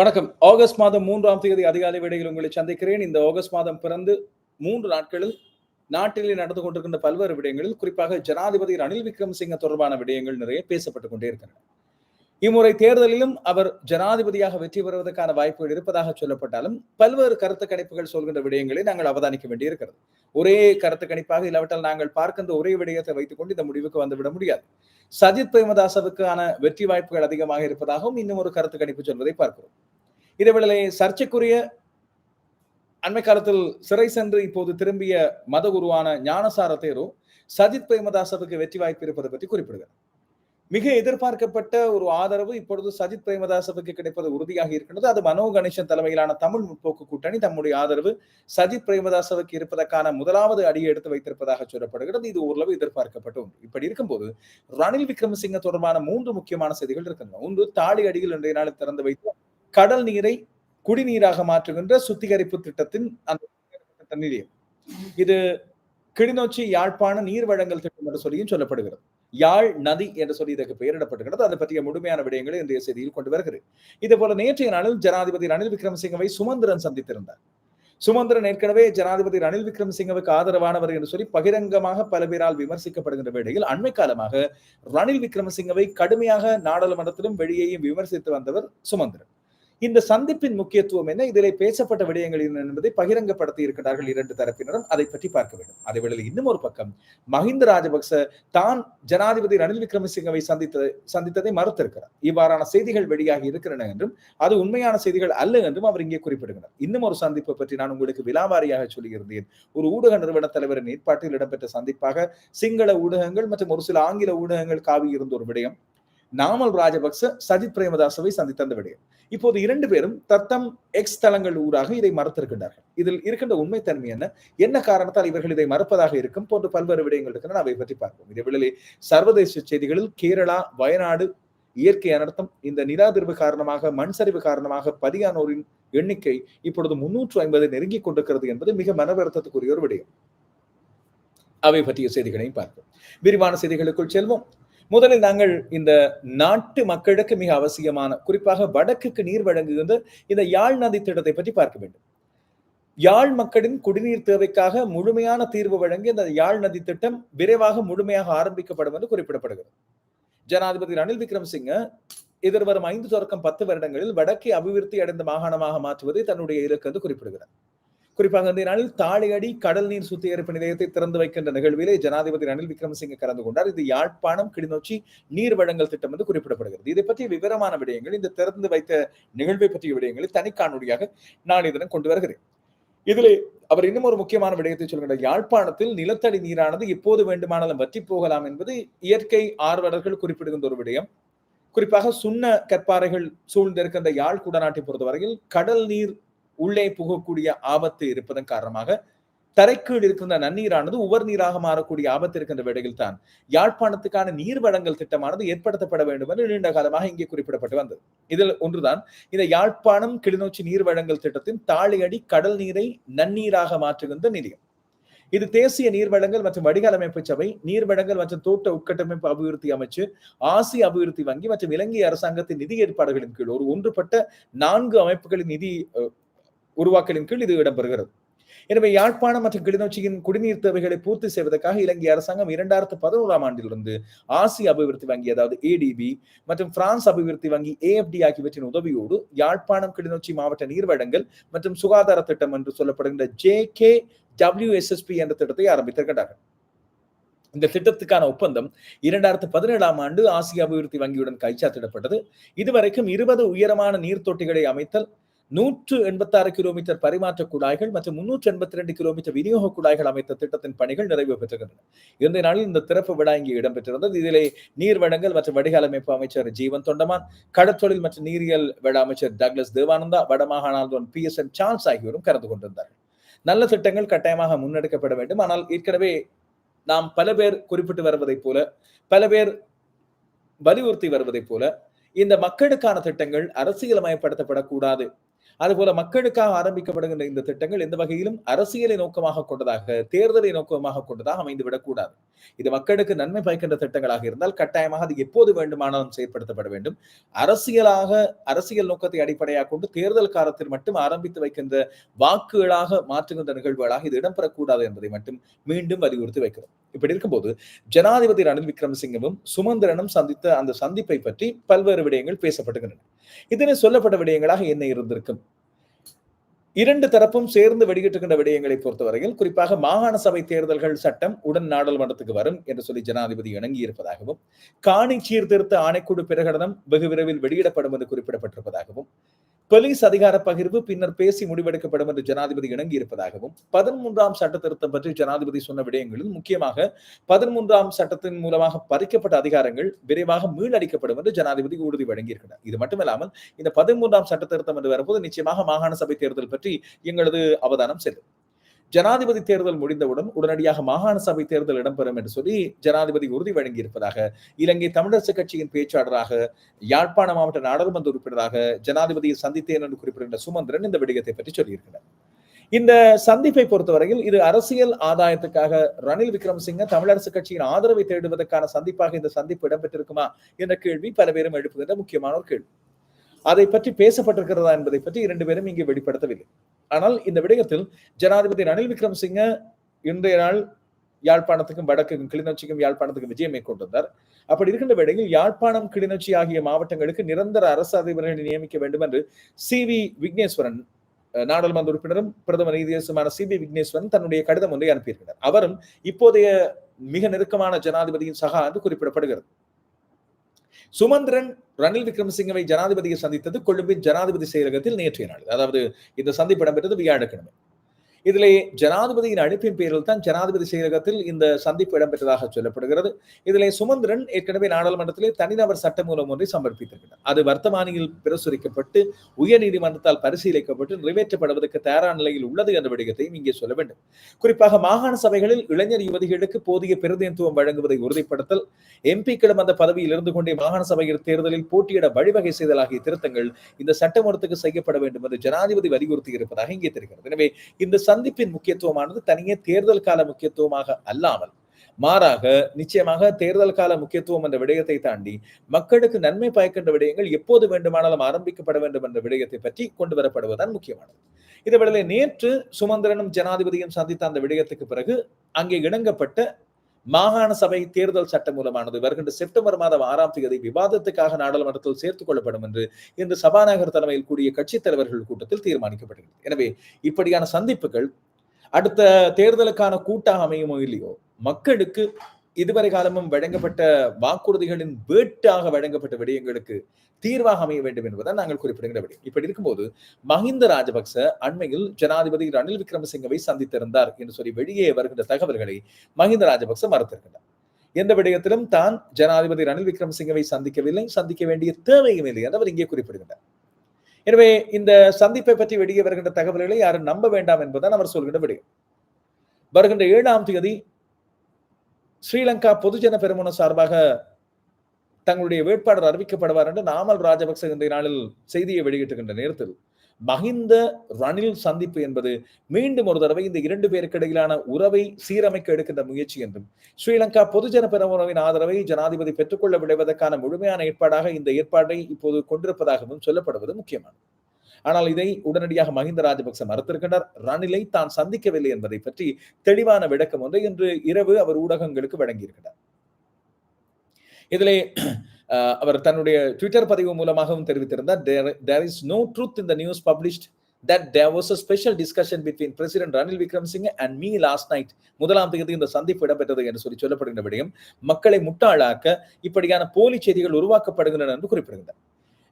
வணக்கம். ஆகஸ்ட் மாதம் மூன்றாம் தேதி அதிகாலை வேளையில் உங்களை சந்திக்கிறேன். இந்த ஆகஸ்ட் மாதம் பிறந்து மூன்று நாட்களில் நாட்டிலே நடந்து கொண்டிருக்கின்ற பல்வேறு விடயங்களில் குறிப்பாக ஜனாதிபதி ரணில் விக்ரமசிங்க தொடர்பான விடயங்கள் நிறைய பேசப்பட்டுக் கொண்டே இருக்கின்றன. இம்முறை தேர்தலிலும் அவர் ஜனாதிபதியாக வெற்றி பெறுவதற்கான வாய்ப்புகள் இருப்பதாக சொல்லப்பட்டாலும் பல்வேறு கருத்து கணிப்புகள் சொல்கின்ற விடயங்களை நாங்கள் அவதானிக்க வேண்டியிருக்கிறது. ஒரே கருத்து கணிப்பாக இல்லாவிட்டால் நாங்கள் பார்க்கின்ற ஒரே விடயத்தை வைத்துக் கொண்டு இந்த முடிவுக்கு வந்துவிட முடியாது. சஜித் பிரேமதாசவுக்கான வெற்றி வாய்ப்புகள் அதிகமாக இருப்பதாகவும் இன்னும் ஒரு கருத்து கணிப்பு சொல்வதை பார்க்கிறோம். இதேவேளை சர்ச்சைக்குரிய அண்மை காலத்தில் சிறை சென்று இப்போது திரும்பிய மத குருவான ஞானசார தேரு சஜித் பிரேமதாசவுக்கு வெற்றி வாய்ப்பு இருப்பதை பற்றி குறிப்பிடுகிறார். மிக எதிர்பார்க்கப்பட்ட ஒரு ஆதரவு இப்பொழுது சஜித் பிரேமதாசவுக்கு கிடைப்பது உறுதியாக இருக்கின்றது. அது மனோ கணேசன் தலைமையிலான தமிழ் முற்போக்கு கூட்டணி தம்முடைய ஆதரவு சஜித் பிரேமதாசவுக்கு இருப்பதற்கான முதலாவது அடியை எடுத்து வைத்திருப்பதாக சொல்லப்படுகிறது. இது ஓரளவு எதிர்பார்க்கப்பட்ட ஒன்று. இப்படி இருக்கும்போது ரணில் விக்ரமசிங்க தொடர்பான மூன்று முக்கியமான செய்திகள் இருக்கின்றன. ஒன்று தாலி அடியில் இன்றைய நாளில் திறந்து வைத்து கடல் நீரை குடிநீராக மாற்றுகின்ற சுத்திகரிப்பு திட்டத்தின் அந்த இது கிளிநொச்சி யாழ்ப்பாண நீர் வழங்கல் திட்டம் என்று சொல்லியும் சொல்லப்படுகிறது. யாழ் நதி என்று சொல்லி இதற்கு பெயரிடப்படுகிறது அதை பற்றிய முழுமையான விடயங்களை இன்றைய செய்தியில் கொண்டு வருகிறது இதே போல நேற்றைய நாளில் ஜனாதிபதி ரணில் விக்ரமசிங்கவை சுமந்திரன் சந்தித்திருந்தார். சுமந்திரன் ஏற்கனவே ஜனாதிபதி ரணில் விக்ரமசிங்கவுக்கு ஆதரவானவர் என்று சொல்லி பகிரங்கமாக பல பேரால் விமர்சிக்கப்படுகின்ற வேளையில் அண்மை காலமாக ரணில் விக்ரமசிங்கவை கடுமையாக நாடாளுமன்றத்திலும் வெளியேயும் விமர்சித்து வந்தவர் சுமந்திரன். இந்த சந்திப்பின் முக்கியத்துவம் என்ன? இதிலே பேசப்பட்ட விடயங்கள் என்ன என்பதை பகிரங்கப்படுத்தி இருக்கிறார்கள் இரண்டு தரப்பினரும். அதை பற்றி பார்க்க வேண்டும். அதே வேளையில் இன்னும் ஒரு பக்கம் மஹிந்த ராஜபக்ச தான் ஜனாதிபதி ரணில் விக்ரமசிங்கவை சந்தித்த சந்தித்ததை மறுத்திருக்கிறார். இவ்வாறான செய்திகள் வெளியாகி இருக்கிறன என்றும் அது உண்மையான செய்திகள் அல்ல என்றும் அவர் இங்கே குறிப்பிடுகிறார். இன்னும் ஒரு சந்திப்பை பற்றி நான் உங்களுக்கு விலாவாரியாக சொல்லியிருந்தேன். ஒரு ஊடக நிறுவன தலைவரின் ஏற்பாட்டில் இடம்பெற்ற சந்திப்பாக சிங்கள ஊடகங்கள் மற்றும் ஒரு சில ஆங்கில ஊடகங்கள் காவி இருந்த ஒரு விடயம். நாமல் ராஜபக்ச சஜித் பிரேமதாசவை சந்தித்த விடயம். இப்போது இரண்டு பேரும் தத்தம் எக்ஸ் தளங்கள் ஊராக இதை மறுத்திருக்கின்றார்கள். இதில் இருக்கின்ற உண்மைத்தன்மை என்ன? என்ன காரணத்தால் இவர்கள் இதை மறுப்பதாக இருக்கும்? போன்ற பல்வேறு விடயங்கள் இருக்கின்றன. அவை பற்றி பார்ப்போம். இதே சர்வதேச செய்திகளில் கேரளா வயநாடு இயற்கை அனர்த்தம் இந்த நிராதிர்வு காரணமாக மண் சரிவு காரணமாக பதியானோரின் எண்ணிக்கை இப்பொழுது முன்னூற்று ஐம்பது நெருங்கிக் கொண்டிருக்கிறது என்பது மிக மனவருத்தத்துக்குரிய ஒரு விடயம். அவை பற்றிய செய்திகளையும் பார்ப்போம். விரிவான செய்திகளுக்குள் செல்வோம். முதலில் நாங்கள் இந்த நாட்டு மக்களுக்கு மிக அவசியமான குறிப்பாக வடக்குக்கு நீர் வழங்குகின்ற இந்த யாழ் நதி திட்டத்தை பற்றி பார்க்க வேண்டும். யாழ் மக்களின் குடிநீர் தேவைக்காக முழுமையான தீர்வு வழங்கி இந்த யாழ் நதி திட்டம் விரைவாக முழுமையாக ஆரம்பிக்கப்படும் என்று குறிப்பிடப்படுகிறது. ஜனாதிபதி ரணில் விக்ரம்சிங்க எதிர்வரும் ஐந்து தொடக்கம் பத்து வருடங்களில் வடக்கை அபிவிருத்தி அடைந்த மாகாணமாக மாற்றுவதை தன்னுடைய இலக்கு என்று குறிப்பிடுகிறார். குறிப்பாக இந்த நாளில் தாழையடி கடல் நீர் சுத்திகரிப்பு நிலையத்தை திறந்து வைக்கின்ற நிகழ்விலே ஜனாதிபதி ரணில் விக்ரமசிங்க கலந்து கொண்டார். இது யாழ்ப்பாணம் கிளிநொச்சி நீர் வழங்கல் திட்டம் என்று குறிப்பிடப்படுகிறது. இதை பற்றிய விவரமான விடயங்கள் இந்த திறந்து வைத்த நிகழ்வை பற்றிய விடயங்களை தனிக்காணொலியாக நான் இதனை கொண்டு வருகிறேன். இதில் அவர் இன்னும் ஒரு முக்கியமான விடயத்தை சொல்கின்றார். யாழ்ப்பாணத்தில் நிலத்தடி நீரானது எப்போது வேண்டுமானாலும் வற்றி போகலாம் என்பது இயற்கை ஆர்வலர்கள் குறிப்பிடுகின்ற ஒரு விடயம். குறிப்பாக சுண்ண கற்பாறைகள் சூழ்ந்திருக்கின்ற யாழ் குடநாட்டை பொறுத்தவரையில் கடல் நீர் உள்ளே புகக்கூடிய ஆபத்து இருப்பதன் காரணமாக தரைக்கீழ் இருக்கின்ற நன்னீரானது உவர் நீராக மாறக்கூடிய ஆபத்து இருக்கின்ற வேடையில் தான் யாழ்ப்பாணத்துக்கான நீர் வழங்கல் திட்டமானது ஏற்படுத்தப்பட வேண்டும் என்று நீண்ட காலமாக இங்கே குறிப்பிடப்பட்டு வந்தது. இதில் ஒன்றுதான் இந்த யாழ்ப்பாணம் கிளிநொச்சி நீர் வழங்கல் திட்டத்தின் தாழையடி கடல் நீரை நன்னீராக மாற்றுகின்ற நிலையம். இது தேசிய நீர் வழங்கல் மற்றும் வடிகால் அமைப்பு சபை நீர் வழங்கல் மற்றும் தோட்ட உட்கட்டமைப்பு அபிவிருத்தி அமைச்சு ஆசிய அபிவிருத்தி வங்கி மற்றும் இலங்கை அரசாங்கத்தின் நிதி ஏற்பாடுகளின் கீழ் ஒரு ஒன்றுபட்ட நான்கு அமைப்புகளின் நிதி உருவாக்கலின் கீழ் இது இடம்பெறுகிறது. எனவே யாழ்ப்பாணம் மற்றும் கிளிநொச்சியின் குடிநீர் தேவைகளை பூர்த்தி செய்வதற்காக இலங்கை அரசாங்கம் இரண்டாயிரத்து பதினோராம் ஆண்டிலிருந்து ஆசிய அபிவிருத்தி வங்கி அதாவது ஏடிபி மற்றும் பிரான்ஸ் அபிவிருத்தி வங்கி ஏஎஃப்டி ஆகியவற்றின் உதவியோடு யாழ்ப்பாணம் கிளிநொச்சி மாவட்ட நீர் வழங்கல் மற்றும் சுகாதார திட்டம் என்று சொல்லப்படுகின்ற ஜே கே டபிள்யூ எஸ்எஸ்பி என்ற திட்டத்தை ஆரம்பித்திருக்கிறார்கள் இந்த திட்டத்துக்கான ஒப்பந்தம் இரண்டாயிரத்து பதினேழாம் ஆண்டு ஆசிய அபிவிருத்தி வங்கியுடன் கைச்சாத்திடப்பட்டது. இதுவரைக்கும் இருபது உயரமான நீர் தொட்டிகளை அமைத்தல் நூற்று எண்பத்தி ஆறு கிலோமீட்டர் பரிமாற்ற குழாய்கள் மற்றும் முன்னூற்று எண்பத்தி ரெண்டு கிலோமீட்டர் விநியோக குழாய்கள் அமைத்த திட்டத்தின் பணிகள் நிறைவு பெற்றுகின்றன இந்த நாளில் இந்த திறப்பு விழா இங்கே இடம்பெற்றிருந்தது. இதிலே நீர் வழங்கல் மற்றும் வடிகால் அமைப்பு அமைச்சர் ஜீவன் தொண்டமான் கடற்தொழில் மற்றும் நீரியல் வள அமைச்சர் டக்ளஸ் தேவானந்தா வடமாகாணாளுடன் பி எஸ் என் சார்ஸ் ஆகியோரும் கலந்து கொண்டிருந்தார்கள். நல்ல திட்டங்கள் கட்டாயமாக முன்னெடுக்கப்பட வேண்டும். ஆனால் ஏற்கனவே நாம் பல பேர் குறிப்பிட்டு வருவதைப் போல பல பேர் வலியுறுத்தி வருவதைப் போல இந்த மக்களுக்கான திட்டங்கள் அரசியலமயப்படுத்தப்படக்கூடாது அதுபோல மக்களுக்காக ஆரம்பிக்கப்படுகின்ற இந்த திட்டங்கள் எந்த வகையிலும் அரசியலை நோக்கமாக கொண்டதாக தேர்தலை நோக்கமாக கொண்டதாக அமைந்து விடக்கூடாது இது மக்களுக்கு நன்மை பயக்கின்ற திட்டங்களாக இருந்தால் கட்டாயமாக அது எப்போது வேண்டுமானாலும் செயற்படுத்தப்பட வேண்டும். அரசியலாக அரசியல் நோக்கத்தை அடிப்படையாக கொண்டு தேர்தல் காலத்தில் மட்டும் ஆரம்பித்து வைக்கின்ற வாக்குகளாக மாற்றுகின்ற நிகழ்வுகளாக இது இடம்பெறக்கூடாது என்பதை மட்டும் மீண்டும் வலியுறுத்தி வைக்கிறோம். இப்படி இருக்கும்போது ஜனாதிபதி ரணில் விக்ரமசிங்கவும் சுமந்திரனும் சந்தித்த அந்த சந்திப்பை பற்றி பல்வேறு விடயங்கள் பேசப்படுகின்றன இதனை சொல்லப்பட்ட விடயங்களாக என்ன இருந்திருக்கும்? இரண்டு தரப்பும் சேர்ந்து வெளியிட்டுகின்ற விடயங்களை பொறுத்தவரையில் குறிப்பாக மாகாண சபை தேர்தல்கள் சட்டம் உடன் நாடாளுமன்றத்துக்கு வரும் என்று சொல்லி ஜனாதிபதி இணங்கி இருப்பதாகவும் காணி சீர்திருத்த ஆணைக்குழு பிரகடனம் வெகு விரைவில் வெளியிடப்படும் என்று குறிப்பிடப்பட்டிருப்பதாகவும் போலீஸ் அதிகார பகிர்வு பின்னர் பேசி முடிவெடுக்கப்படும் என்று ஜனாதிபதி இணங்கி இருப்பதாகவும் பதிமூன்றாம் சட்ட திருத்தம் பற்றி ஜனாதிபதி சொன்ன விடயங்களில் முக்கியமாக பதிமூன்றாம் சட்டத்தின் மூலமாக பறிக்கப்பட்ட அதிகாரங்கள் விரைவாக மீளடிக்கப்படும் என்று ஜனாதிபதி உறுதி வழங்கியிருக்கிறார். இது மட்டுமல்லாமல் இந்த பதிமூன்றாம் சட்ட திருத்தம் என்று வரும்போது நிச்சயமாக மாகாண சபை தேர்தல் பற்றி எங்களது அவதானம் செல்லும். ஜனாதிபதி தேர்தல் முடிந்தவுடன் உடனடியாக மாகாண சபை தேர்தல் இடம்பெறும் என்று சொல்லி ஜனாதிபதி உறுதி வழங்கியிருப்பதாக இலங்கை தமிழரசு கட்சியின் பேச்சாளராக யாழ்ப்பாண மாவட்ட நாடாளுமன்ற உறுப்பினராக ஜனாதிபதியை சந்தித்தேன் என்று குறிப்பிடுகின்ற சுமந்திரன் இந்த விடயத்தை பற்றி சொல்லியிருக்கிறார். இந்த சந்திப்பை பொறுத்தவரையில் இது அரசியல் ஆதாயத்துக்காக ரணில் விக்ரமசிங்க தமிழரசு கட்சியின் ஆதரவை தேடுவதற்கான சந்திப்பாக இந்த சந்திப்பு இடம்பெற்றிருக்குமா என்ற கேள்வி பல பேரும் எழுப்புகின்ற முக்கியமான ஒரு கேள்வி. அதை பற்றி பேசப்பட்டிருக்கிறதா என்பதை பற்றி இரண்டு பேரும் இங்கே வெளிப்படுத்தவில்லை. ஆனால் இந்த விடயத்தில் ஜனாதிபதி ரணில் விக்ரமசிங்க இன்றைய நாள் யாழ்ப்பாணத்துக்கும் வடக்குக்கும் கிளிநொச்சிக்கும் யாழ்ப்பாணத்துக்கும் விஜயம் மேற்கொண்டிருந்தார். அப்படி இருக்கின்ற வேளையில் யாழ்ப்பாணம் கிளிநொச்சி ஆகிய மாவட்டங்களுக்கு நிரந்தர அரசு அதிபர்களை நியமிக்க வேண்டும் என்று சி வி விக்னேஸ்வரன் நாடாளுமன்ற உறுப்பினரும் பிரதமர் நீதியரசுமான சி பி விக்னேஸ்வரன் தன்னுடைய கடிதம் ஒன்றை அனுப்பியிருக்கிறார். அவரும் இப்போதைய மிக நெருக்கமான ஜனாதிபதியின் சகா என்று குறிப்பிடப்படுகிறது. சுமந்திரன் ரணில் விக்ரமசிங்கவை ஜனாதிபதியை சந்தித்தது கொழும்பின் ஜனாதிபதி செயலகத்தில் நேற்றைய நாள். அதாவது இந்த சந்திப்பு இடம்பெற்றது வியாழக்கிழமை. இதிலே ஜனாதிபதியின் அழைப்பின் பேரில் தான் ஜனாதிபதி செயலகத்தில் இந்த சந்திப்பு இடம்பெற்றதாக சொல்லப்படுகிறது. இதிலே சுமந்திரன் ஏற்கனவே நாடாளுமன்றத்திலே தனிநபர் சட்டமூலம் ஒன்றை சமர்ப்பித்திருக்கிறார். அது வர்த்தமானியில் பிரசுரிக்கப்பட்டு உயர்நீதிமன்றத்தால் பரிசீலிக்கப்பட்டு நிறைவேற்றப்படுவதற்கு தயாரான நிலையில் உள்ளது என்ற விடயத்தையும் இங்கே சொல்ல வேண்டும். குறிப்பாக மாகாண சபைகளில் இளைஞர் யுவதிகளுக்கு போதிய பிரதிநிதித்துவம் வழங்குவதை உறுதிப்படுத்தல் எம்பிக்களும் அந்த பதவியில் இருந்து கொண்டே மாகாண சபையில் தேர்தலில் போட்டியிட வழிவகை செய்தல் ஆகிய திருத்தங்கள் இந்த சட்டமன்றத்துக்கு செய்யப்பட வேண்டும் என்று ஜனாதிபதி வலியுறுத்தி இருப்பதாக இங்கே தெரிகிறது. எனவே இந்த சந்திப்பின் முக்கியத்துவமானது தனியே தேர்தல் கால முக்கியத்துவமாக அல்லாமல் மாறாக நிச்சயமாக தேர்தல் கால முக்கியத்துவம் என்ற விடயத்தை தாண்டி மக்களுக்கு நன்மை பயக்கின்ற விடயங்கள் எப்போது வேண்டுமானாலும் ஆரம்பிக்கப்பட வேண்டும் என்ற விடயத்தை பற்றி கொண்டு வரப்படுவதுதான் முக்கியமானது. இதேவேளை நேற்று சுமந்திரனும் ஜனாதிபதியும் சந்தித்த அந்த விடயத்துக்கு பிறகு அங்கே இணங்கப்பட்ட மாகாண சபை தேர்தல் சட்டம் மூலமானது வருகின்ற செப்டம்பர் மாதம் ஆறாம் தேதி விவாதத்துக்காக நாடாளுமன்றத்தில் சேர்த்துக் கொள்ளப்படும் என்று இன்று சபாநாயகர் தலைமையில் கூடிய கட்சித் தலைவர்கள் கூட்டத்தில் தீர்மானிக்கப்பட்டது எனவே இப்படியான சந்திப்புகள் அடுத்த தேர்தலுக்கான கூட்டாக அமையுமோ இல்லையோ மக்களுக்கு இதுவரை காலமும் வழங்கப்பட்ட வாக்குறுதிகளின் வேட்டாக வழங்கப்பட்ட விடயங்களுக்கு தீர்வாக அமைய வேண்டும் என்பதை நாங்கள் குறிப்பிடுகிற விடயம். இப்படி இருக்கும்போது மஹிந்த ராஜபக்ச அண்மையில் ஜனாதிபதி ரணில் விக்ரமசிங்கவை சந்தித்திருந்தார் என்று சொல்லி வெளியே வருகின்ற தகவல்களை மஹிந்த ராஜபக்ச மறுத்திருக்கின்றார். எந்த விடயத்திலும் தான் ஜனாதிபதி ரணில் விக்ரமசிங்கவை சந்திக்கவில்லை சந்திக்க வேண்டிய தேவையும் இல்லை என்று அவர் இங்கே குறிப்பிடுகின்றார். எனவே இந்த சந்திப்பை பற்றி வெளியே வருகின்ற தகவல்களை யாரும் நம்ப வேண்டாம் என்பதுதான் அவர் சொல்கின்ற விடயம். வருகின்ற ஏழாம் தேதி ஸ்ரீலங்கா பொதுஜன பெருமுன சார்பாக தங்களுடைய வேட்பாளர் அறிவிக்கப்படுவார் என்று நாமல் ராஜபக்ச இந்த நாளில் செய்தியை வெளியிட்டுகின்ற நேரத்தில். மஹிந்த ரணில் சந்திப்பு என்பது மீண்டும் ஒரு தடவை இந்த இரண்டு பேருக்கு இடையிலான உறவை சீரமைக்க எடுக்கின்ற முயற்சி என்றும் ஸ்ரீலங்கா பொதுஜன பெருமுறவின் ஆதரவை ஜனாதிபதி பெற்றுக்கொள்ள விளைவதற்கான முழுமையான ஏற்பாடாக இந்த ஏற்பாட்டை இப்போது கொண்டிருப்பதாகவும் சொல்லப்படுவது முக்கியமானது. ஆனால் இதை உடனடியாக மஹிந்த ராஜபக்ச மறுத்திருக்கின்றார். ரணிலை தான் சந்திக்கவில்லை என்பதை பற்றி தெளிவான விளக்கம் ஒன்றை இன்று இரவு அவர் ஊடகங்களுக்கு வழங்கியிருக்கிறார். இதிலே அவர் தன்னுடைய ட்விட்டர் பதிவு மூலமாகவும் தெரிவித்திருந்தார். There is no truth in the news published that there was a special discussion between president Ranil Wickremesinghe and me last night முதலாம் தேதி இந்த சந்திப்பு இடம்பெற்றது என்று சொல்லி சொல்லப்படுகின்ற விடயம் மக்களை முட்டாளாக்க இப்படியான போலி செய்திகள் உருவாக்கப்படுகின்றன என்று குறிப்பிடுகின்றனர்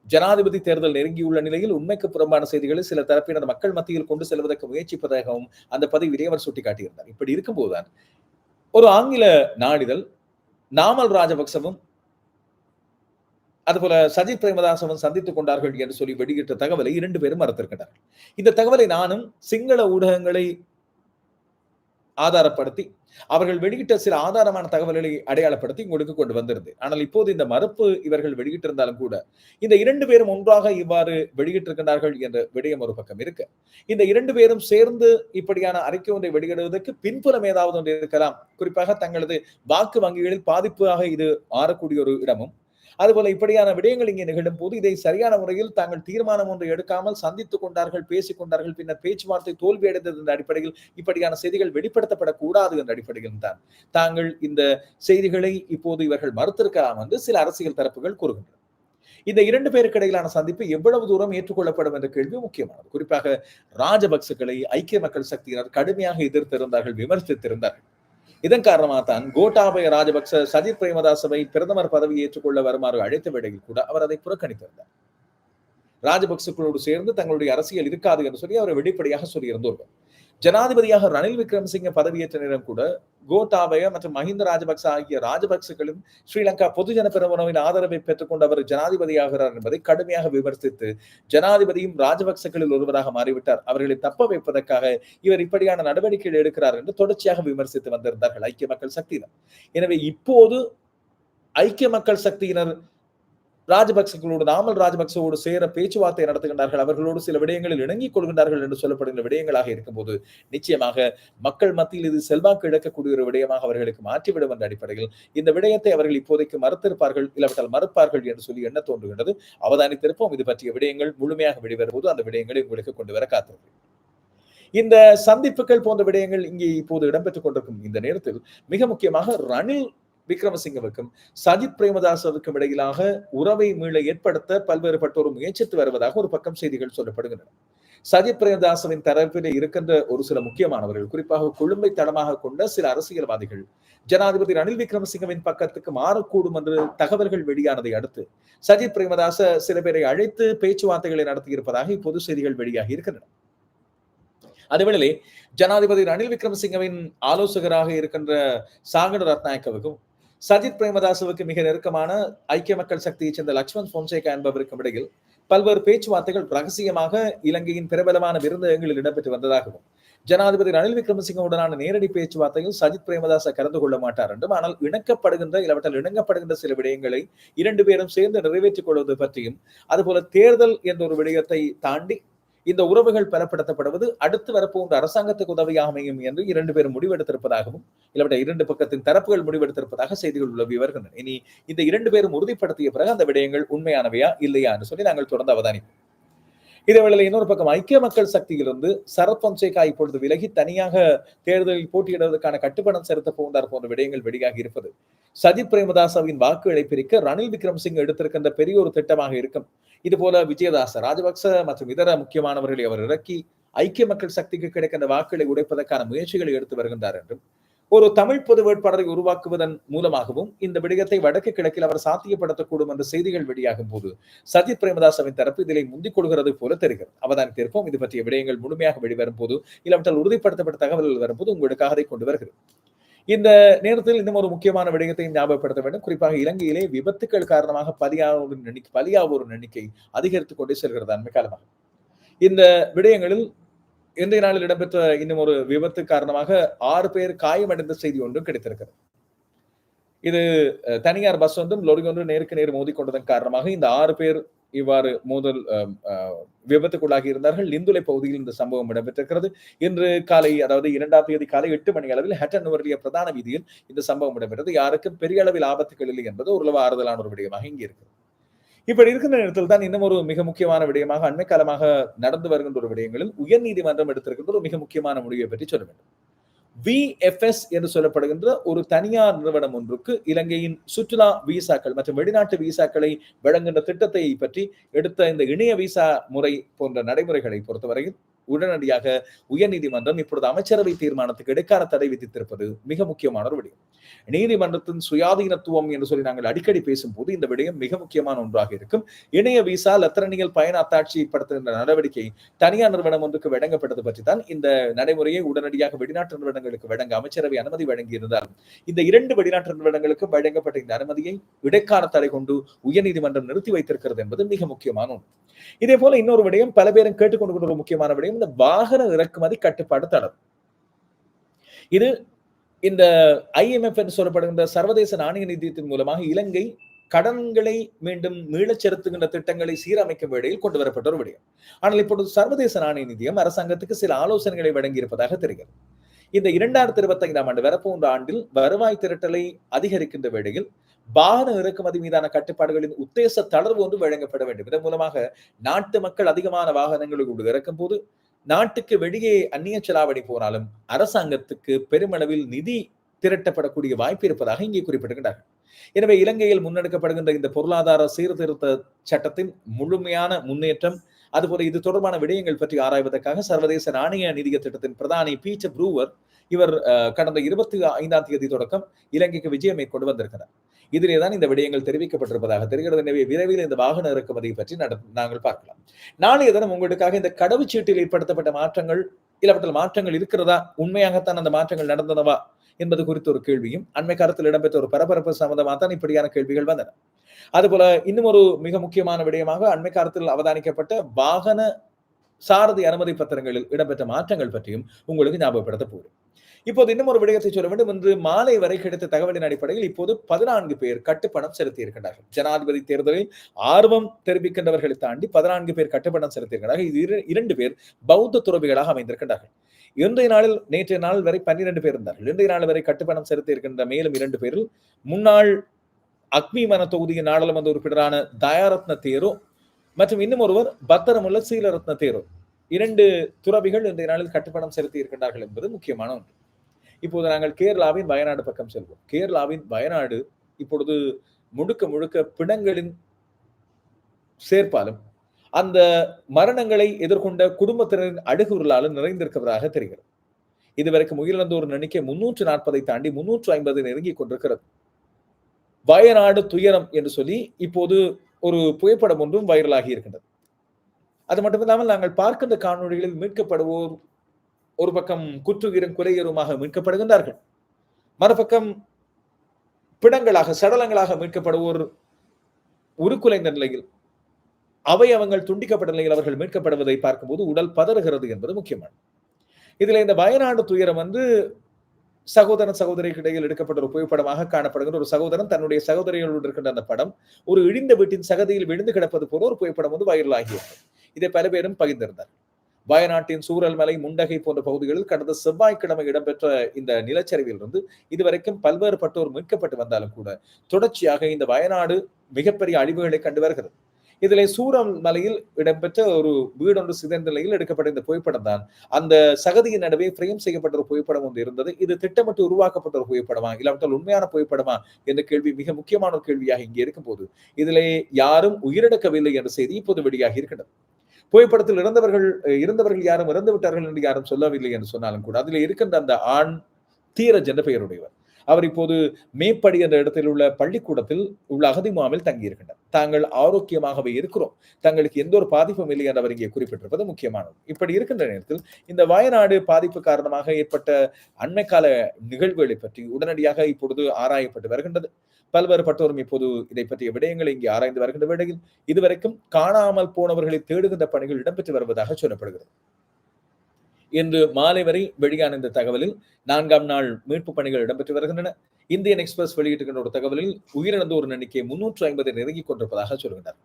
ஜனாதிபதி தேர்தல் நெருங்கியுள்ள நிலையில் உண்மைக்கு புறம்பான செய்திகளை சில தரப்பினர் மக்கள் மத்தியில் கொண்டு செல்வதற்கு முயற்சிப்பதாகவும் அந்த பதிவிலே அவர் சுட்டிக்காட்டியிருந்தார். இப்படி இருக்கும்போதுதான் ஒரு ஆங்கில நாளிதழ் நாமல் ராஜபக்சவும் அதுபோல சஜித் பிரேமதாசவன் சந்தித்துக் கொண்டார்கள் என்று சொல்லி வெளியிட்ட தகவலை இரண்டு பேரும் மறுத்திருக்கிறார்கள் இந்த தகவலை நானும் சிங்கள ஊடகங்களை ஆதாரப்படுத்தி அவர்கள் வெளியிட்ட சில ஆதாரமான தகவல்களை அடையாளப்படுத்தி உங்களுக்கு கொண்டு வந்திருந்தது. ஆனால் இப்போது இந்த மறுப்பு இவர்கள் வெளியிட்டிருந்தாலும் கூட இந்த இரண்டு பேரும் ஒன்றாக இவ்வாறு வெளியிட்டிருக்கிறார்கள் என்ற விடயம் ஒரு பக்கம் இருக்கு. இந்த இரண்டு பேரும் சேர்ந்து இப்படியான அறிக்கை ஒன்றை வெளியிடுவதற்கு பின்புலம் ஏதாவது ஒன்று இருக்கலாம். குறிப்பாக தங்களது வாக்கு வங்கிகளில் பாதிப்பாக இது ஆறக்கூடிய ஒரு இடமும் அதுபோல இப்படியான விடயங்கள் இங்கே நிகழும் போது இதை சரியான முறையில் தாங்கள் தீர்மானம் ஒன்று எடுக்காமல் சந்தித்துக் கொண்டார்கள் பேசிக் கொண்டார்கள் பின்னர் பேச்சுவார்த்தை தோல்வியடைந்தது என்ற அடிப்படையில் இப்படியான செய்திகள் வெளிப்படுத்தப்படக்கூடாது என்ற அடிப்படையில் தான். தாங்கள் இந்த செய்திகளை இப்போது இவர்கள் மறுத்திருக்கலாம் என்று சில அரசியல் தரப்புகள் கூறுகின்றன. இந்த இரண்டு பேருக்கு இடையிலான சந்திப்பு எவ்வளவு தூரம் ஏற்றுக்கொள்ளப்படும் என்ற கேள்வி முக்கியமானது. குறிப்பாக ராஜபக்சகளை ஐக்கிய மக்கள் சக்தியினர் கடுமையாக எதிர்த்திருந்தார்கள் விமர்சித்திருந்தார்கள். இதன் காரணமாக தான் கோட்டாபய ராஜபக்ச சஜித் பிரேமதாசவை பிரதமர் பதவி ஏற்றுக்கொள்ள வருமாறு அழைத்த வேளையில் கூட அவர் அதை புறக்கணித்திருந்தார். ராஜபக்சர்களோடு சேர்ந்து தங்களுடைய அரசியல் இருக்காது என்று சொல்லி அவர் வெளிப்படையாக சொல்லியிருந்தோர்கள். ஜனாதிபதியாக ரணில் விக்ரமசிங்க பதவியேற்ற நேரம் கூட கோட்டாபய மற்றும் மஹிந்த ராஜபக்ச ஆகிய ராஜபக்சகளும் ஸ்ரீலங்கா பொதுஜன பெருமனவின் ஆதரவை பெற்றுக்கொண்டு அவர் ஜனாதிபதியாகிறார் என்பதை கடுமையாக விமர்சித்து ஜனாதிபதியும் ராஜபக்சகளில் ஒருவராக மாறிவிட்டார். அவர்களை தப்ப வைப்பதற்காக இவர் இப்படியான நடவடிக்கைகள் எடுக்கிறார் என்று தொடர்ச்சியாக விமர்சித்து வந்திருந்தார்கள் ஐக்கிய மக்கள் சக்தியினர். எனவே இப்போது ஐக்கிய மக்கள் சக்தியினர் ராஜபக்சங்களோடு நாமல் ராஜபக்சவோடு சேர பேச்சுவார்த்தை நடத்துகின்றார்கள். அவர்களோடு சில விடயங்களில் இணங்கிக் கொள்கின்றார்கள் என்று சொல்லப்படுகின்ற விடயங்களாக இருக்கும்போது நிச்சயமாக மக்கள் மத்தியில் இது செல்வாக்கு இழக்கக்கூடிய ஒரு விடயமாக அவர்களுக்கு மாற்றிவிடும் என்ற அடிப்படையில் இந்த விடயத்தை அவர்கள் இப்போதைக்கு மறுத்திருப்பார்கள் இல்லாவிட்டால் மறுப்பார்கள் என்று சொல்லி என்ன தோன்றுகின்றது. அவதானித்திருப்போம். இது பற்றிய விடயங்கள் முழுமையாக வெளிவரும்போது அந்த விடயங்களை உங்களுக்கு கொண்டு வர காத்திருக்கும் இந்த சந்திப்புகள் போன்ற விடயங்கள் இங்கே இப்போது இடம்பெற்றுக் கொண்டிருக்கும் இந்த நேரத்தில் மிக முக்கியமாக ரணில் விக்ரமசிங்கவுக்கும் சஜித் பிரேமதாசவுக்கும் இடையிலாக உறவை மீள ஏற்படுத்த பல்வேறுபட்டோரும் முயற்சித்து வருவதாக ஒரு பக்கம் செய்திகள் சொல்லப்படுகின்றன. சஜித் பிரேமதாசவின் தரப்பில் இருக்கின்ற ஒரு சில முக்கியமானவர்கள் குறிப்பாக கொழும்பை தளமாக கொண்ட சில அரசியல்வாதிகள் ஜனாதிபதி ரணில் விக்ரமசிங்கவின் பக்கத்துக்கு மாறக்கூடும் என்று தகவல்கள் வெளியானதை அடுத்து சஜித் பிரேமதாச சில பேரை அழைத்து பேச்சுவார்த்தைகளை நடத்தியிருப்பதாக இப்போது செய்திகள் வெளியாகி இருக்கின்றன. அதேவேளையிலே ஜனாதிபதி ரணில் விக்ரமசிங்கவின் ஆலோசகராக இருக்கின்ற சாகர ரத்நாயக்கவுக்கும் சஜித் பிரேமதாசவுக்கு மிக நெருக்கமான ஐக்கிய மக்கள் சக்தியைச் சேர்ந்த லக்ஷ்மண் போன்சேகா என்பவருக்கும் இடையில் பல்வேறு பேச்சுவார்த்தைகள் ரகசியமாக இலங்கையின் பிரபலமான விருந்தகங்களில் இடம்பெற்று வந்ததாகவும் ஜனாதிபதி ரணில் விக்ரமசிங்கவுடனான நேரடி பேச்சுவார்த்தையில் சஜித் பிரேமதாச கலந்து கொள்ள மாட்டார் என்றும் ஆனால் இணக்கப்படுகின்ற இல்லாவற்றால் இணங்கப்படுகின்ற சில விடயங்களை இரண்டு பேரும் சேர்ந்து நிறைவேற்றிக் கொள்வது பற்றியும் அதுபோல தேர்தல் என்ற ஒரு விடயத்தை தாண்டி இந்த உறவுகள் பலப்படுத்தப்படுவது அடுத்து வரப்போன்ற அரசாங்கத்துக்கு உதவியாக அமையும் என்று இரண்டு பேரும் முடிவெடுத்திருப்பதாகவும் இல்லாவிட்ட இரண்டு பக்கத்தின் தரப்புகள் முடிவெடுத்திருப்பதாக செய்திகள் உலவி வருகின்றன இனி இந்த இரண்டு பேரும் உறுதிப்படுத்திய பிறகு அந்த விடயங்கள் உண்மையானவையா இல்லையா என்று சொல்லி நாங்கள் தொடர்ந்து அவதானிப்போம். இதே வேளையில் இன்னொரு பக்கம் ஐக்கிய மக்கள் சக்தியிலிருந்து சரத் பொன்சேகா இப்பொழுது விலகி தனியாக தேர்தலில் போட்டியிடுவதற்கான கட்டுப்பணம் செலுத்த போந்தார் போன்ற விடயங்கள் வெளியாகி இருப்பது. சஜித் பிரேமதாசவின் வாக்குகளை பிரிக்க ரணில் விக்ரம்சிங் எடுத்திருக்கின்ற பெரிய ஒரு திட்டமாக இருக்கும். இது போல விஜயதாச ராஜபக்ச மற்றும் இதர முக்கியமானவர்களை அவர் இறக்கி ஐக்கிய மக்கள் சக்திக்கு கிடைக்கின்ற வாக்குகளை உடைப்பதற்கான முயற்சிகளை எடுத்து வருகின்றார் என்றும் ஒரு தமிழ் பொது வேட்பாளரை உருவாக்குவதன் மூலமாகவும் இந்த விடயத்தை வடக்கு கிழக்கில் அவர் சாத்தியப்படுத்தக்கூடும் என்ற செய்திகள் வெளியாகும் போது சஜித் பிரேமதாசவின் தரப்பு இதில் முந்திக் கொள்கிறது போல தெரிகிறது. அவதானித்திருப்போம் இது பற்றிய விடயங்கள் முழுமையாக வெளிவரும் போது இல்லாவிட்டால் உறுதிப்படுத்தப்பட்ட தகவல்கள் வரும்போது உங்களுக்காக அதை கொண்டு வருகிறது இந்த நேரத்தில் இன்னும் ஒரு முக்கியமான விடயத்தையும் ஞாபகப்படுத்த வேண்டும். குறிப்பாக இலங்கையிலே விபத்துக்கள் காரணமாக பலியாவோரின் எண்ணிக்கை பலியாவோரின் எண்ணிக்கை அதிகரித்துக் கொண்டே செல்கிறது அண்மை காலமாக இந்த விடயங்களில் இன்றைய நாளில் இடம்பெற்ற இன்னும் ஒரு விபத்து காரணமாக ஆறு பேர் காயமடைந்த செய்தி ஒன்றும் கிடைத்திருக்கிறது. இது தனியார் பஸ் ஒன்றும் லொரி ஒன்றும் நேருக்கு நேர் மோதிக்கொண்டதன் காரணமாக இந்த ஆறு பேர் இவ்வாறு மோதல் விபத்துக்குள்ளாகி இருந்தார்கள். லிந்துலை பகுதியில் இந்த சம்பவம் இடம்பெற்றிருக்கிறது. இன்று காலை அதாவது இரண்டாம் தேதி காலை எட்டு மணி அளவில் ஹட்டன் நுவர்லிய பிரதான வீதியில் இந்த சம்பவம் இடம்பெற்றது. யாருக்கும் பெரிய அளவில் ஆபத்துகள் இல்லை என்பது ஓரளவு ஆறுதலான ஒரு விடயமாக இங்கே இருக்கிறது. இப்படி இருக்கின்ற நேரத்தில் தான் இன்னும் ஒரு மிக முக்கியமான விடயமாக அண்மை காலமாக நடந்து வருகின்ற ஒரு விடயங்களில் உயர் நீதிமன்றம் எடுத்திருக்கின்ற ஒரு மிக முக்கியமான முடிவை பற்றி சொல்ல வேண்டும். விஎஃப்எஸ் என்று சொல்லப்படுகின்ற ஒரு தனியார் நிறுவனம் ஒன்றுக்கு இலங்கையின் சுற்றுலா விசாக்கள் மற்றும் வெளிநாட்டு விசாக்களை வழங்குகின்ற திட்டத்தை பற்றி எடுத்த இந்த இணைய விசா முறை போன்ற நடைமுறைகளை பொறுத்தவரையில் உடனடியாக உயர்நீதிமன்றம் இப்பொழுது அமைச்சரவை தீர்மானத்துக்கு இடைக்கால தடை விதித்திருப்பது மிக முக்கியமான ஒரு விடயம். நீதிமன்றத்தின் சுயாதீனத்துவம் என்று சொல்லி நாங்கள் அடிக்கடி பேசும்போது இந்த விடயம் மிக முக்கியமான ஒன்றாக இருக்கும். இணைய விசா லத்திரனியல் பயண அத்தாட்சிப்படுத்துகின்ற நடவடிக்கை தனியார் நிறுவனம் ஒன்றுக்கு வழங்கப்பட்டது பற்றி தான் இந்த நடைமுறையை உடனடியாக வெளிநாட்டு நிறுவனங்களுக்கு வழங்க அமைச்சரவை அனுமதி வழங்கியிருந்தாலும் இந்த இரண்டு வெளிநாட்டு நிறுவனங்களுக்கு வழங்கப்பட்ட இந்த அனுமதியை இடைக்கால தடை கொண்டு உயர்நீதிமன்றம் நிறுத்தி வைத்திருக்கிறது என்பது மிக முக்கியமான ஒன்று. இதே போல இன்னொரு விடயம் பல பேரும் கேட்டுக்கொண்டு ஒரு முக்கியமான விடயம் இந்த வாகன இறக்குமதி கட்டுப்பாடு தடம் இது இந்த ஐஎம்எஃப் என்று சொல்லப்படுகின்ற சர்வதேச நாணய நிதியத்தின் மூலமாக இலங்கை கடன்களை மீண்டும் மீளச் செலுத்துகின்ற திட்டங்களை சீரமைக்கும் வேளையில் கொண்டு வரப்பட்ட ஒரு விடயம். ஆனால் இப்பொழுது சர்வதேச நாணய நிதியம் அரசாங்கத்துக்கு சில ஆலோசனைகளை வழங்கியிருப்பதாக தெரிகிறது. இந்த இரண்டாயிரத்தி இருபத்தி ஐந்தாம் ஆண்டு வரப்போன்ற ஆண்டில் வருவாய் திரட்டலை அதிகரிக்கின்ற வேளையில் வாகன இறக்குமதி மீதான கட்டுப்பாடுகளின் உத்தேச தளர்வு ஒன்று வழங்கப்பட வேண்டும். இதன் மூலமாக நாட்டு மக்கள் அதிகமான வாகனங்களை கொண்டு இறக்கும் போது நாட்டுக்கு வெளியே அந்நிய செலாவணி போனாலும் அரசாங்கத்துக்கு பெருமளவில் நிதி திரட்டப்படக்கூடிய வாய்ப்பு இருப்பதாக இங்கே குறிப்பிடுகின்றார்கள் எனவே இலங்கையில் முன்னெடுக்கப்படுகின்ற இந்த பொருளாதார சீர்திருத்த சட்டத்தின் முழுமையான முன்னேற்றம் அதுபோல இது தொடர்பான விடயங்கள் பற்றி ஆராய்வதற்காக சர்வதேச நாணய நிதிய திட்டத்தின் பிரதானி பீச்சர் ப்ரூவர் இவர் கடந்த இருபத்தி ஐந்தாம் தேதி தொடக்கம் இலங்கைக்கு விஜயம் மேற்கொண்டு வந்திருக்கிறார். இதிலே தான் இந்த விடயங்கள் தெரிவிக்கப்பட்டிருப்பதாக தெரிகிறது. எனவே விரைவில் இந்த வாகன இறக்குமதியை பற்றி நாங்கள் பார்க்கலாம். நாளைய தினம் உங்களுக்காக இந்த கடவுச்சீட்டில் ஏற்படுத்தப்பட்ட மாற்றங்கள் இல்லாவற்றில் மாற்றங்கள் இருக்கிறதா? உண்மையாகத்தான் அந்த மாற்றங்கள் நடந்தனவா? என்பது குறித்த ஒரு கேள்வியும் அண்மை காலத்தில் இடம்பெற்ற ஒரு பரபரப்பு சம்பந்தமாக தான் இப்படியான கேள்விகள் வந்தன. அதுபோல இன்னும் ஒரு மிக முக்கியமான விடயமாக அண்மை காலத்தில் அவதானிக்கப்பட்ட வாகன சாரதி அனுமதி பத்திரங்களில் இடம்பெற்ற மாற்றங்கள் பற்றியும் உங்களுக்கு ஞாபகப்படுத்த போகிறேன். இப்போது இன்னும் ஒரு விடயத்தை சொல்ல வேண்டும். என்று மாலை வரை கிடைத்த தகவலின் அடிப்படையில் இப்போது பதினான்கு பேர் கட்டுப்பணம் செலுத்தியிருக்கின்றார்கள் ஜனாதிபதி தேர்தலில் ஆர்வம் தெரிவிக்கின்றவர்களை தாண்டி பதினான்கு பேர் கட்டுப்பணம் செலுத்தியிருக்கிறார்கள். இது இரண்டு பேர் பௌத்த துறவிகளாக அமைந்திருக்கின்றார்கள். இன்றைய நாளில் நேற்றைய நாள் வரை பன்னிரண்டு பேர் இருந்தார்கள். இன்றைய நாள் வரை கட்டுப்பணம் செலுத்தியிருக்கின்ற மேலும் இரண்டு பேரில் முன்னாள் அக்மிமன தொகுதியின் நாடாளுமன்ற உறுப்பினரான தயாரத்ன தேரோ மற்றும் இன்னும் ஒருவர் பத்திரமுள்ள சீலரத்ன தேரோ. இரண்டு துறவிகள் இன்றைய நாளில் கட்டுப்பணம் செலுத்தி இருக்கின்றார்கள் என்பது முக்கியமான ஒன்று. இப்போது நாங்கள் கேரளாவின் வயநாடு பக்கம் செல்வோம். கேரளாவின் வயநாடு இப்பொழுது முழுக்க முழுக்க பிணங்களின் சேர்ப்பாலும் அந்த மரணங்களை எதிர்கொண்ட குடும்பத்தினரின் அழுகுறலாலும் நிறைந்திருக்கிறதாக தெரிகிறது. இதுவரைக்கும் உயிரிழந்தோர் எண்ணிக்கை முன்னூற்று நாற்பதை தாண்டி முன்னூற்று ஐம்பது நெருங்கி கொண்டிருக்கிறது. வயநாடு துயரம் என்று சொல்லி இப்போது ஒரு புகைப்படம் ஒன்றும் வைரலாகி இருக்கின்றது. அது மட்டுமில்லாமல் நாங்கள் பார்க்கின்ற காணொலிகளில் மீட்கப்படுவோர் ஒரு பக்கம் குற்றுயிரும் குறையருமாக மீட்கப்படுகின்றார்கள். மறுபக்கம் பிடங்களாக சடலங்களாக மீட்கப்படுவோர் உருக்குலைந்த நிலையில் அவை அவங்கள் துண்டிக்கப்பட்ட நிலையில் அவர்கள் மீட்கப்படுவதை பார்க்கும்போது உடல் பதறுகிறது என்பது முக்கியமான இதுல இந்த வயநாடு துயரம் வந்து சகோதரன் சகோதரிக்கு இடையில் எடுக்கப்பட்ட ஒரு புகைப்படமாக காணப்படுகிற ஒரு சகோதரன் தன்னுடைய சகோதரிகளோடு இருக்கின்ற அந்த படம் ஒரு இழிந்த வீட்டின் சகதியில் விழுந்து கிடப்பது போல ஒரு புகைப்படம் வந்து வைரலாகியது இதை பல பேரும் பகிர்ந்திருந்தார் வயநாட்டின் சூரல்மலை முண்டகை போன்ற பகுதிகளில் கடந்த செவ்வாய்க்கிழமை இடம்பெற்ற இந்த நிலச்சரிவில் இருந்து இதுவரைக்கும் பல்வேறுபட்டோர் மீட்கப்பட்டு வந்தாலும் கூட தொடர்ச்சியாக இந்த வயநாடு மிகப்பெரிய அழிவுகளை கண்டு வருகிறது. இதில் சூரம் மலையில் இடம்பெற்ற ஒரு வீடொன்று சிதைந்த நிலையில் எடுக்கப்பட்ட இந்த புகைப்படம் தான். அந்த சகதியின் நடுவே ஃப்ரேம் செய்யப்பட்ட ஒரு புகைப்படம் ஒன்று இருந்தது. இது திட்டமிட்டு உருவாக்கப்பட்ட ஒரு புகைப்படமா? இல்லாவிட்டால் உண்மையான புகைப்படமா? என்ற கேள்வி மிக முக்கியமான ஒரு கேள்வியாக இங்கே இருக்கும் போது இதிலே யாரும் உயிரிழக்கவில்லை என்ற செய்தி இப்போது வெளியாகி இருக்கின்றது. புகைப்படத்தில் இறந்தவர்கள் இறந்தவர்கள் யாரும் இறந்து விட்டார்கள் என்று யாரும் சொல்லவில்லை என்று சொன்னாலும் கூட அதில் இருக்கின்ற அந்த ஆண் தீரஜ் என்ற பெயருடையவர் அவர் இப்போது மேப்படி என்ற இடத்தில் உள்ள பள்ளிக்கூடத்தில் உள்ள அகதி முகாமில் தங்கியிருக்கின்றனர் தாங்கள் ஆரோக்கியமாகவே இருக்கிறோம். தங்களுக்கு எந்த ஒரு பாதிப்பும் இல்லை என்று அவர் இங்கே குறிப்பிட்டிருப்பது முக்கியமானது. இப்படி இருக்கின்ற நேரத்தில் இந்த வயநாடு பாதிப்பு காரணமாக ஏற்பட்ட அண்மை கால நிகழ்வுகளை பற்றி உடனடியாக இப்பொழுது ஆராயப்பட்டு வருகின்றது. பல்வேறுபட்டோரும் இப்போது இதை பற்றிய விடயங்களை இங்கே ஆராய்ந்து வருகின்ற வேளையில் இதுவரைக்கும் காணாமல் போனவர்களை தேடுகின்ற பணிகள் இடம்பெற்று வருவதாக சொல்லப்படுகிறது. இன்று மாலை வரை வெளியான இந்த தகவலில் நான்காம் நாள் மீட்பு பணிகள் இடம்பெற்று வருகின்றன. இந்தியன் எக்ஸ்பிரஸ் வெளியிட்டுகின்ற ஒரு தகவலில் உயிரிழந்தோரின் எண்ணிக்கை முன்னூற்று ஐம்பதை நெருங்கிக் கொண்டிருப்பதாக சொல்கின்றனர்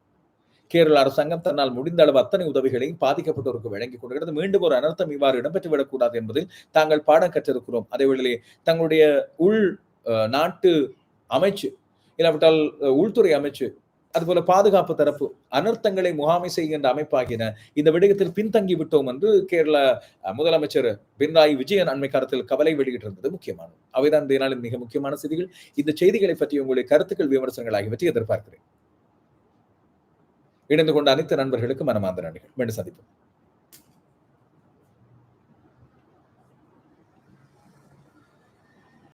கேரள அரசாங்கம் தன்னால் முடிந்த அளவு அத்தனை உதவிகளையும் பாதிக்கப்பட்டோருக்கு வழங்கிக் கொண்டிருக்கிறது. மீண்டும் ஒரு அனர்த்தம் இவ்வாறு இடம்பெற்றுவிடக்கூடாது என்பதில் தாங்கள் பாடம் கற்றிருக்கிறோம். அதேவேளையிலே தங்களுடைய உள் நாட்டு அமைச்சு இல்லாவிட்டால் உள்துறை அமைச்சு அதுபோல பாதுகாப்பு தரப்பு அனர்த்தங்களை முகாமை செய்கின்ற அமைப்பாகின இந்த விடயத்தில் பின்தங்கி விட்டோம் என்று கேரள முதலமைச்சர் பினராயி விஜயன் அண்மை காலத்தில் கவலை வெளியிட்டிருந்தது முக்கியமானது அவைதான் இந்த நாளின் மிக முக்கியமான செய்திகள். இந்த செய்திகளை பற்றி உங்களுடைய கருத்துக்கள் விமர்சனங்கள் ஆகியவற்றை எதிர்பார்க்கிறேன். இணைந்து கொண்ட அனைத்து நண்பர்களுக்கு மனமார்ந்த நன்றிகள். மீண்டும் சந்திப்போம்.